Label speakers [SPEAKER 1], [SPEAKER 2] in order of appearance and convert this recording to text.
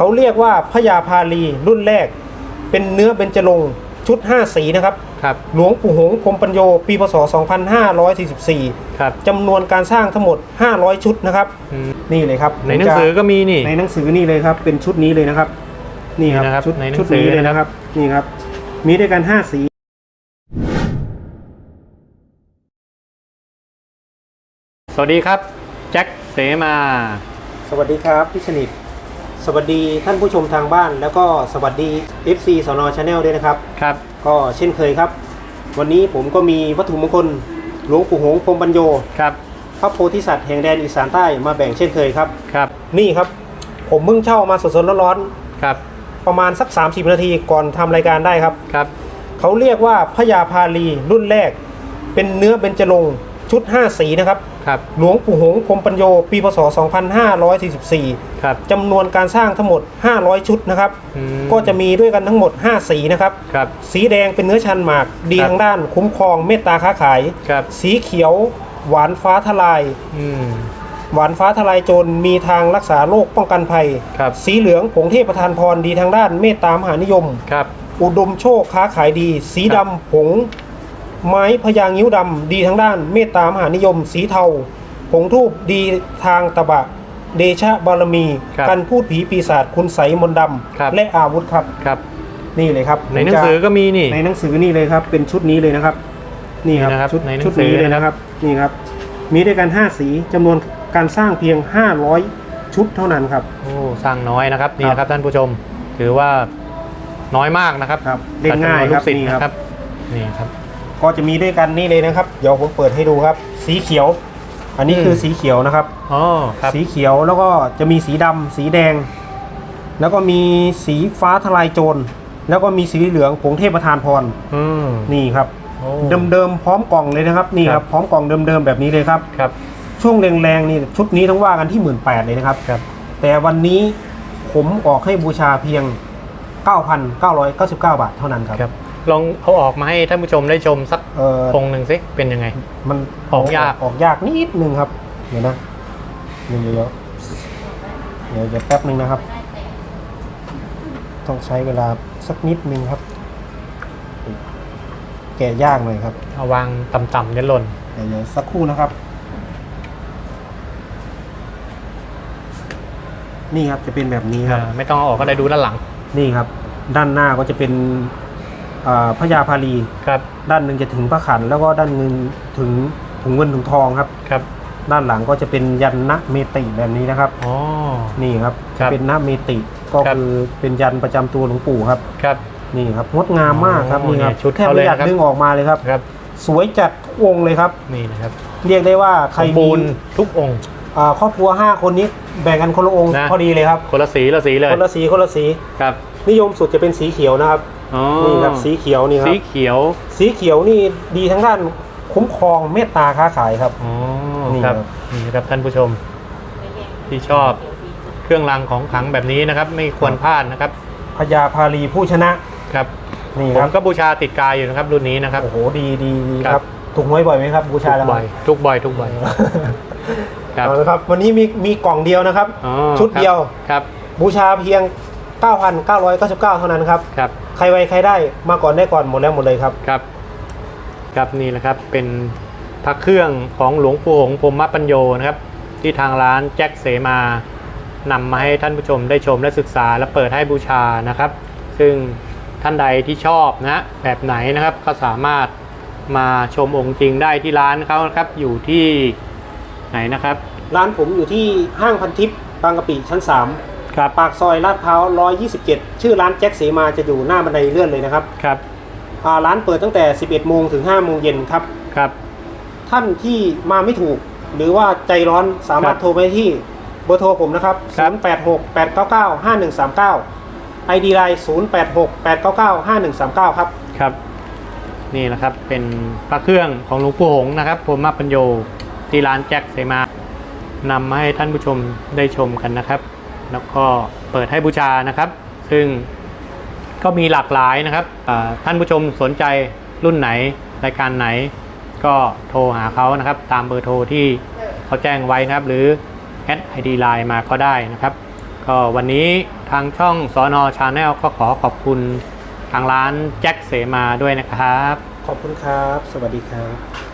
[SPEAKER 1] เขาเรียกว่าพญาพาลีรุ่นแรก เป็นเนื้อเบญจรงค์ชุด 5 สีนะครับ
[SPEAKER 2] ครับ
[SPEAKER 1] หลวงปู่หงส์พรหมปัญโยปีพศ 2544
[SPEAKER 2] ครับ
[SPEAKER 1] จำนวนการสร้างทั้งหมด 500 ชุดนะครับ
[SPEAKER 2] อืม
[SPEAKER 1] นี่เลยครับ
[SPEAKER 2] ในหนังสือก็มีนี่
[SPEAKER 1] ในหนังสือนี่เลยครับ เป็นชุดนี้เลยนะครับ นี่ครับ
[SPEAKER 2] นี่นะครับ
[SPEAKER 1] ชุด
[SPEAKER 2] ในหนัง
[SPEAKER 1] ชุด
[SPEAKER 2] สือ
[SPEAKER 1] นี้เลย
[SPEAKER 2] นะ
[SPEAKER 1] นะ
[SPEAKER 2] ค
[SPEAKER 1] ค
[SPEAKER 2] รั
[SPEAKER 1] รับบนี่ครับ มีด้วยกัน 5 สี
[SPEAKER 2] สวัสดีครับ แจ็คเสมา
[SPEAKER 1] สวัสดีครับพี่สนิท สวัสดีท่านผู้ชมทางบ้าน แล้วก็สวัสดี FC สนชาแนลด้วยนะครับ
[SPEAKER 2] ครับ
[SPEAKER 1] ก็เช่นเคยครับ วันนี้ผมก็มีวัตถุมงคลหลวงปู่หงส์พรหมปัญโย
[SPEAKER 2] ครับ
[SPEAKER 1] พระโพธิสัตว์แห่งแดนอีสานใต้มาแบ่งเช่นเคยครับ
[SPEAKER 2] ครับ
[SPEAKER 1] นี่ครับ ผมเพิ่งเช่ามาสดๆร้อน
[SPEAKER 2] ครับ
[SPEAKER 1] ๆประมาณสัก 30 นาทีก่อนทำรายการได้ครับ
[SPEAKER 2] ครับ
[SPEAKER 1] เขาเรียกว่าพญาพาลีรุ่นแรก เป็นเนื้อเบญจรงค์ชุด 5 สีนะครับ
[SPEAKER 2] ครับ
[SPEAKER 1] หลวงปู่หงส์พรหมปัญโยปีพศ 2544
[SPEAKER 2] ครับ
[SPEAKER 1] จำนวนการสร้างทั้งหมด 500 ชุดนะครับ
[SPEAKER 2] อืม
[SPEAKER 1] ก็จะมีด้วยกันทั้งหมด 5 สีนะครับ
[SPEAKER 2] ครับ
[SPEAKER 1] สีแดงเป็นเนื้อชันหมาก ดี
[SPEAKER 2] ครับ
[SPEAKER 1] ทางด้านคุ้มครองเมตตาค้าขาย
[SPEAKER 2] ครับ
[SPEAKER 1] สีเขียว หวานฟ้าทลาย
[SPEAKER 2] อืม
[SPEAKER 1] หวานฟ้าทลายโจรมีทางรักษาโรคป้องกันภัย
[SPEAKER 2] ครับ
[SPEAKER 1] สีเหลืองผงเทพประธานพรดีทางด้านเมตตามหานิยม
[SPEAKER 2] ครับ
[SPEAKER 1] อุดมโชคค้าขายดี สี
[SPEAKER 2] ครั
[SPEAKER 1] ดำ
[SPEAKER 2] บ
[SPEAKER 1] ผง ไม้พยางนิ้วดำดีทางด้านเมตตามหานิยม สีเทา ผงทูบดีทางตะบะ เดชะบารมี
[SPEAKER 2] ครับ
[SPEAKER 1] กันพูดผีปีศาจคุณใสยมนต์ด
[SPEAKER 2] ครับำ
[SPEAKER 1] และอาวุธครับ
[SPEAKER 2] ครับ
[SPEAKER 1] นี่เลยครับ
[SPEAKER 2] ในหนังสือก็มีนี่
[SPEAKER 1] ในหนังสือนี่เลยครับ เป็นชุดนี้เลยนะครับ นี่ครับ
[SPEAKER 2] นี่นะครับ
[SPEAKER 1] ชุด
[SPEAKER 2] ในหนัง
[SPEAKER 1] ชุด
[SPEAKER 2] สือ
[SPEAKER 1] นี้เลย
[SPEAKER 2] นะ
[SPEAKER 1] นะ
[SPEAKER 2] ค
[SPEAKER 1] ค
[SPEAKER 2] รั
[SPEAKER 1] รับบนี่ครับ มีด้วยกัน 5 สีจำนวนการสร้างเพียง 500 ชุดเท่านั้นครับ
[SPEAKER 2] โอ้สร้างน้อยนะครับนี่
[SPEAKER 1] ครับ
[SPEAKER 2] นะครับท่านผู้ชม ถือว่าน้อยมากนะครับ
[SPEAKER 1] ครับเล่นง่าย
[SPEAKER 2] ต่จำนวน
[SPEAKER 1] ครับ
[SPEAKER 2] ลูกศิษย์
[SPEAKER 1] นี่
[SPEAKER 2] นะค
[SPEAKER 1] ครั
[SPEAKER 2] รับบนี่ครับ
[SPEAKER 1] ก็จะมีด้วยกันนี่เลยนะครับ เดี๋ยวผมเปิดให้ดูครับ สีเขียว อันนี้
[SPEAKER 2] อืม
[SPEAKER 1] คือสีเขียวนะครับ
[SPEAKER 2] อ๋อครับ
[SPEAKER 1] สีเขียวแล้วก็จะมีสีดำสีแดง แล้วก็มีสีฟ้าทลายโจร แล้วก็มีสีเหลืองผงเทพประธานพร
[SPEAKER 2] อืม
[SPEAKER 1] นี่ครับ
[SPEAKER 2] โอ้
[SPEAKER 1] เดิมๆพร้อมกล่องเลยนะครับนี่ค
[SPEAKER 2] ครั
[SPEAKER 1] รับบพร้อมกล่องเดิมๆแบบนี้เลยครับ
[SPEAKER 2] ครับ
[SPEAKER 1] ช่วงแรงๆนี่ชุดนี้ต้องว่ากันที่หมื่นแปดเลยนะครับ
[SPEAKER 2] ครับ
[SPEAKER 1] แต่วันนี้ผมออกให้บูชาเพียง 9,999 บาทเท่านั้นครับ
[SPEAKER 2] ครับ ลองเอาออกมาให้ท่านผู้ชมได้ชมสัก
[SPEAKER 1] เออ
[SPEAKER 2] องค์หนึ่งสิเป็นยังไง
[SPEAKER 1] มัน
[SPEAKER 2] ออกยาก
[SPEAKER 1] ออกยากนิดนึงครับ เดี๋ยวนะเดี๋ยวเดี๋ยวเดี๋ยวเดี๋ยวแป๊บนึงนะครับ ต้องใช้เวลาสักนิดนึงครับ แกะยากหน่อยครับ
[SPEAKER 2] เอาวางต่ำๆเดี๋ยวหล่น
[SPEAKER 1] เดี๋ยวเดี๋ยวสักครู่นะครับ นี่ครับจะเป็นแบบนี้ครับ
[SPEAKER 2] อ่าไม่ต้องเอาออกก็ได้ดูด้านหลัง
[SPEAKER 1] นี่ครับ ด้านหน้าก็จะเป็น อ่าพญาพาลี
[SPEAKER 2] ครับ
[SPEAKER 1] ด้านหนึ่งจะถึงพระขัน แล้วก็ด้านหนึ่งถึงถุงเงินถุงทองครับ
[SPEAKER 2] ครับ
[SPEAKER 1] ด้านหลังก็จะเป็นยันนะเมติแบบนี้นะครับ
[SPEAKER 2] อ๋อ
[SPEAKER 1] นี่ครับ
[SPEAKER 2] ครั
[SPEAKER 1] จะ
[SPEAKER 2] บ
[SPEAKER 1] เป็นนะเมติก็
[SPEAKER 2] ครับ
[SPEAKER 1] คือเป็นยันประจำตัวหลวงปู่ครับ
[SPEAKER 2] ครับ
[SPEAKER 1] นี่ครับงดงามมากครับ
[SPEAKER 2] โอ้
[SPEAKER 1] นี่ครับ
[SPEAKER 2] เนี่ยชุด
[SPEAKER 1] แทบ
[SPEAKER 2] เขาเล
[SPEAKER 1] ไม่
[SPEAKER 2] ย
[SPEAKER 1] อยาก
[SPEAKER 2] นะครับ
[SPEAKER 1] ดึงออกมาเลยครับ
[SPEAKER 2] ครับ
[SPEAKER 1] สวยจัดทุกองค์เลยครับ
[SPEAKER 2] นี่นะครับ
[SPEAKER 1] เรียกได้ว่าใค
[SPEAKER 2] ส
[SPEAKER 1] ร
[SPEAKER 2] ม
[SPEAKER 1] มี
[SPEAKER 2] บูรณ์ทุกองค์
[SPEAKER 1] อ่าครอบครัว 5 คนนี้แบ่งกันคนละองค์
[SPEAKER 2] นะ
[SPEAKER 1] พอดีเลยครับ
[SPEAKER 2] คนละสีละสีเลย
[SPEAKER 1] คนละสีคนละสี
[SPEAKER 2] ครับ
[SPEAKER 1] นิยมสุดจะเป็นสีเขียวนะครับ
[SPEAKER 2] อ๋อ
[SPEAKER 1] นี่ครับสีเขียวนี่ครั
[SPEAKER 2] สี
[SPEAKER 1] บ
[SPEAKER 2] เขียว
[SPEAKER 1] สีเขียวนี่ดีทั้งด้านคุ้มครองเมตตาค้าขายครับ
[SPEAKER 2] อ๋อ
[SPEAKER 1] นี่
[SPEAKER 2] ครับ
[SPEAKER 1] ครับ
[SPEAKER 2] นี่นะครับท่านผู้ชมที่ชอบเครื่องรางของขลังแบบนี้นะครับ ไม่ควรพลาดนะครับ
[SPEAKER 1] พญาพาลีผู้ชนะครับนี่
[SPEAKER 2] ผ
[SPEAKER 1] ครั
[SPEAKER 2] ม
[SPEAKER 1] บ
[SPEAKER 2] ก็บูชาติดกายอยู่นะครับรุ่นนี้นะครับ
[SPEAKER 1] โอ้โหดีดีดี
[SPEAKER 2] ครับ
[SPEAKER 1] ครับถูกหวยบ่อยไหมครับบูชา
[SPEAKER 2] ทุก
[SPEAKER 1] แล้ว
[SPEAKER 2] บ่อยทุกบ่อยทุกบ่อยครับ
[SPEAKER 1] เอาละครับวันนี้มีมีกล่องเดียวนะครับ
[SPEAKER 2] อ๋อ
[SPEAKER 1] ชุดเดียว
[SPEAKER 2] ครับ
[SPEAKER 1] บูชาเพียง 9,999 เท่านั้นครับ
[SPEAKER 2] ครับ
[SPEAKER 1] ใครไวใครได้มาก่อนได้ก่อนหมดแล้วหมดเลยครับ
[SPEAKER 2] ครับ ครับนี่แหละครับเป็นพระเครื่องของหลวงปู่หงส์พรหมปัญโยนะครับ ที่ทางร้านแจ็คเสมานำมาให้ท่านผู้ชมได้ชมและศึกษาและเปิดให้บูชานะครับ ซึ่งท่านใดที่ชอบนะแบบไหนนะครับก็สามารถมาชมองค์จริงได้ที่ร้านเขานะครับอยู่ที่ไหนนะครับ
[SPEAKER 1] ร้านผมอยู่ที่ห้างพันทิพย์บางกะปิชั้น 3
[SPEAKER 2] ครับ
[SPEAKER 1] ปากซอยลาดพร้าว127 ชื่อร้านแจ็คเสมาจะอยู่หน้าบันไดเลื่อนเลยนะครับ
[SPEAKER 2] ครับ
[SPEAKER 1] อ่าร้านเปิดตั้งแต่ 11 โมงถึง 5 โมงเย็นครับ
[SPEAKER 2] ครับ
[SPEAKER 1] ท่านที่มาไม่ถูก หรือว่าใจร้อนสามารถ
[SPEAKER 2] ครับ
[SPEAKER 1] โทรไปที่เบอร์โทรผมนะครับ
[SPEAKER 2] ครับ
[SPEAKER 1] 0868995139 ID Line 0868995139 ครับ
[SPEAKER 2] ครับนี่แหละครับเป็นพระเครื่องของหลวงปู่หงส์นะครับพรหมปัญโยที่ร้านแจ็คเสมานำมาให้ท่านผู้ชมได้ชมกันนะครับ แล้วก็เปิดให้บูชานะครับ ซึ่งก็มีหลากหลายนะครับท่านผู้ชมสนใจรุ่นไหนรายการไหน ก็โทรหาเขานะครับ ตามเบอร์โทรที่เขาแจ้งไว้นะครับ หรือแอดไอดีไลน์มาก็ได้นะครับ ก็วันนี้ทางช่องสอนอชาแนลก็ขอขอบคุณทางร้านแจ็คเสมาด้วยนะครับ
[SPEAKER 1] ขอบคุณครับ สวัสดีครับ